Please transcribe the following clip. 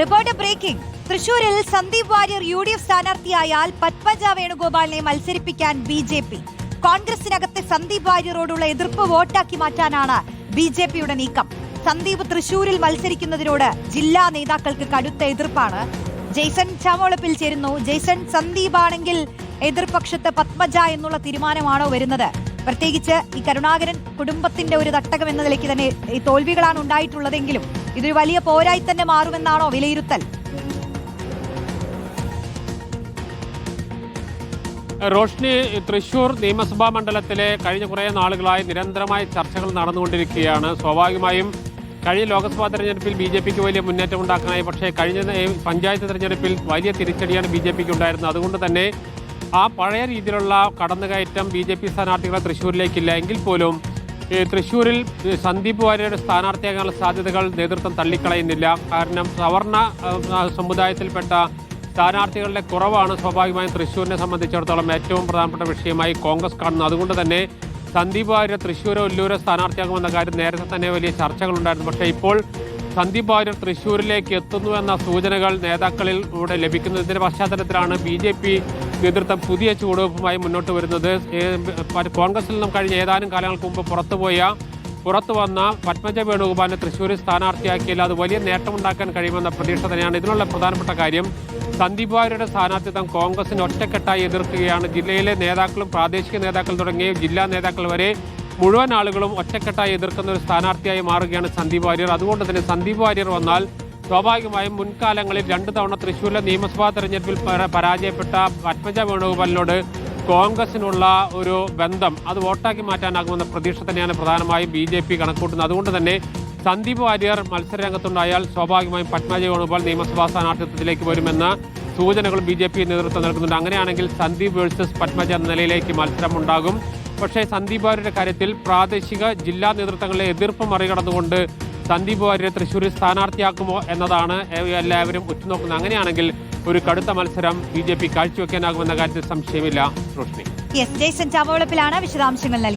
Report breaking. തൃശൂരിൽ Sandeep Warrier U D F സ്ഥാനാർത്ഥിയായാൽ Padmaja വേണുഗോപാലിനെ മത്സരിപ്പിക്കാൻ ബി ജെ പി. കോൺഗ്രസിനകത്തെ സന്ദീപ് വാര്യരോടുള്ള എതിർപ്പ് വോട്ടാക്കി മാറ്റാനാണ് ബി ജെ പിയുടെ നീക്കം. സന്ദീപ് തൃശൂരിൽ മത്സരിക്കുന്നതിനോട് ജില്ലാ നേതാക്കൾക്ക് കടുത്ത എതിർപ്പാണ്. ജെയ്സൺ ചാമോളപ്പിൽ ചേരുന്നു. ജെയ്സൺ സന്ദീപ് ആണെങ്കിൽ എതിർപക്ഷത്ത് പത്മജ എന്നുള്ള തീരുമാനമാണോ വരുന്നത്? പ്രത്യേകിച്ച് ഈ കരുണാകരൻ കുടുംബത്തിന്റെ ഒരു തട്ടകം എന്ന നിലയ്ക്ക് തന്നെ ഈ തോൽവികളാണ് ഉണ്ടായിട്ടുള്ളതെങ്കിലും ഇതൊരു വലിയ പോരായി തന്നെ മാറുമെന്നാണോ വിലയിരുത്തൽ? റോഷ്നി തൃശൂർ നിയമസഭാ മണ്ഡലത്തിലെ കഴിഞ്ഞ കുറേ നാളുകളായി നിരന്തരമായ ചർച്ചകൾ നടന്നുകൊണ്ടിരിക്കുകയാണ്. സ്വാഭാവികമായും കഴിഞ്ഞ ലോക്സഭാ തെരഞ്ഞെടുപ്പിൽ ബി ജെ പിക്ക് വലിയ മുന്നേറ്റം ഉണ്ടാക്കാനായി പക്ഷേ കഴിഞ്ഞ പഞ്ചായത്ത് തെരഞ്ഞെടുപ്പിൽ വലിയ തിരിച്ചടിയാണ് ബി ജെ പിക്ക് ഉണ്ടായിരുന്നത്. അതുകൊണ്ട് തന്നെ ആ പഴയ രീതിയിലുള്ള കടന്നുകയറ്റം ബി ജെ പി സ്ഥാനാർത്ഥികളെ തൃശ്ശൂരിലേക്കില്ല. എങ്കിൽ പോലും തൃശ്ശൂരിൽ സന്ദീപ് വാര്യരുടെ സ്ഥാനാർത്ഥിയാകാനുള്ള സാധ്യതകൾ നേതൃത്വം തള്ളിക്കളയുന്നില്ല. കാരണം സവർണ സമുദായത്തിൽപ്പെട്ട സ്ഥാനാർത്ഥികളുടെ കുറവാണ് സ്വാഭാവികമായും തൃശ്ശൂരിനെ സംബന്ധിച്ചിടത്തോളം ഏറ്റവും പ്രധാനപ്പെട്ട വിഷയമായി കോൺഗ്രസ് കാണുന്നത്. അതുകൊണ്ട് തന്നെ സന്ദീപ് വാര്യർ തൃശ്ശൂരോ ഉല്ലൂരോ സ്ഥാനാർത്ഥിയാകുമെന്ന കാര്യം നേരത്തെ തന്നെ വലിയ ചർച്ചകളുണ്ടായിരുന്നു. പക്ഷേ ഇപ്പോൾ സന്ദീപ് വാര്യർ തൃശ്ശൂരിലേക്ക് എത്തുന്നു എന്ന സൂചനകൾ നേതാക്കളിൽ ഇവിടെ ലഭിക്കുന്നതിന്റെ പശ്ചാത്തലത്തിലാണ് ബി നേതൃത്വം പുതിയ ചുവടുവെപ്പുമായി മുന്നോട്ട് വരുന്നത്. കോൺഗ്രസിൽ നിന്നും കഴിഞ്ഞ ഏതാനും കാലങ്ങൾക്ക് മുമ്പ് പുറത്തുപോയ പുറത്തു വന്ന പത്മജ വേണുഗോപാലിനെ തൃശ്ശൂരിൽ സ്ഥാനാർത്ഥിയാക്കിയാൽ അത് വലിയ നേട്ടമുണ്ടാക്കാൻ കഴിയുമെന്ന പ്രതീക്ഷ തന്നെയാണ്. ഇതിനുള്ള പ്രധാനപ്പെട്ട കാര്യം സന്ദീപ് വാര്യരുടെ സ്ഥാനാർത്ഥിത്വം കോൺഗ്രസിന് ഒറ്റക്കെട്ടായി എതിർക്കുകയാണ്. ജില്ലയിലെ നേതാക്കളും പ്രാദേശിക നേതാക്കൾ തുടങ്ങിയ ജില്ലാ നേതാക്കൾ വരെ മുഴുവൻ ആളുകളും ഒറ്റക്കെട്ടായി എതിർക്കുന്ന ഒരു സ്ഥാനാർത്ഥിയായി മാറുകയാണ് സന്ദീപ് വാര്യർ. അതുകൊണ്ട് തന്നെ സന്ദീപ് വാര്യർ വന്നാൽ സ്വാഭാവികമായും മുൻകാലങ്ങളിൽ രണ്ട് തവണ തൃശ്ശൂരിലെ നിയമസഭാ തെരഞ്ഞെടുപ്പിൽ പരാജയപ്പെട്ട പത്മജ വേണുഗോപാലിനോട് കോൺഗ്രസിനുള്ള ഒരു ബന്ധം അത് വോട്ടാക്കി മാറ്റാനാകുമെന്ന പ്രതീക്ഷ തന്നെയാണ് പ്രധാനമായും ബി ജെ പി കണക്കൂട്ടുന്നത്. അതുകൊണ്ട് തന്നെ സന്ദീപ് വാര്യർ മത്സരരംഗത്തുണ്ടായാൽ സ്വാഭാവികമായും പത്മജ വേണുഗോപാൽ നിയമസഭാ സ്ഥാനാർത്ഥിത്വത്തിലേക്ക് വരുമെന്ന സൂചനകൾ ബി ജെ പി നേതൃത്വം നൽകുന്നുണ്ട്. അങ്ങനെയാണെങ്കിൽ സന്ദീപ് വേഴ്സസ് പത്മജ എന്ന നിലയിലേക്ക് മത്സരം ഉണ്ടാകും പക്ഷേ സന്ദീപ് വാര്യരുടെ കാര്യത്തിൽ പ്രാദേശിക ജില്ലാ നേതൃത്വങ്ങളിലെ എതിർപ്പ് മറികടന്നുകൊണ്ട് സന്ദീപ് വാര്യരെ തൃശ്ശൂരിൽ സ്ഥാനാർത്ഥിയാക്കുമോ എന്നതാണ് എല്ലാവരും ഉറ്റുനോക്കുന്നത്. അങ്ങനെയാണെങ്കിൽ ഒരു കടുത്ത മത്സരം ബി ജെ പി കാഴ്ചവെക്കാനാകുമെന്ന കാര്യത്തിൽ സംശയമില്ല. റോഷ്നി. യെസ് ജെയ്സൺ വിശദാംശങ്ങൾ